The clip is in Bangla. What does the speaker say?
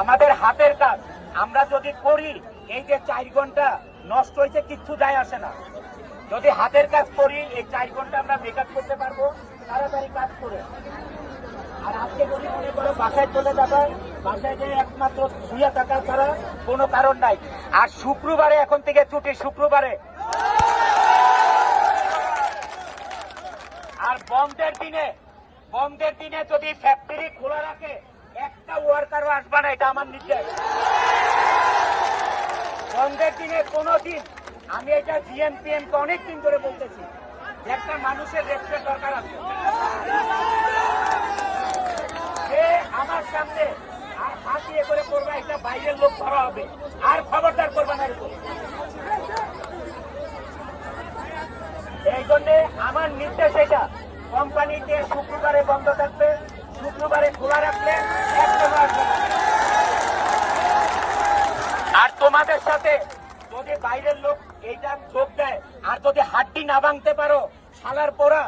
আমাদের হাতের কাজ। আমরা যদি করি, এই যে চার ঘণ্টা নষ্ট হয়েছে, কিচ্ছু যায় আসে না। যদি হাতের কাজ করি, এই চার ঘণ্টা আমরা মেকআপ করতে পারব, তাড়াতাড়ি কাজ করে। আর আজকে যদি মনে করো বাসায় চলে যাবে, বাসায় যে একমাত্র শুয়ে থাকা ছাড়া কোনো কারণ নাই। আর শুক্রবারে এখন থেকে ছুটি, শুক্রবারে। আর বন্ধের দিনে বন্ধের দিনে যদি ফ্যাক্টরি খোলা রাখে, একটা ওয়ার্কারও আসবে না এটা আমার নির্দেশ বন্ধের দিনে কোনো দিন, আমি এটা জিএমপিএম কে অনেক দিন ধরে বলতেছি, একটা মানুষের রেসপেক্ট দরকার আছে। সে আমার সামনে আর হাত ইয়ে করে করবে, এটা বাইরের লোক ধরা হবে। আর খবরদার করবে না। এই জন্য আমার নির্দেশ এটা, কোম্পানিতে শুক্রবারে বন্ধ থাকবে শুক্রবারে খোলা রাখলে একদম আসবে না। আর তোমাদের সাথে যদি বাইরের লোক এইটা চোখ দেয়, আর যদি হাড্ডি না ভাঙতে পারো, শালার পোড়া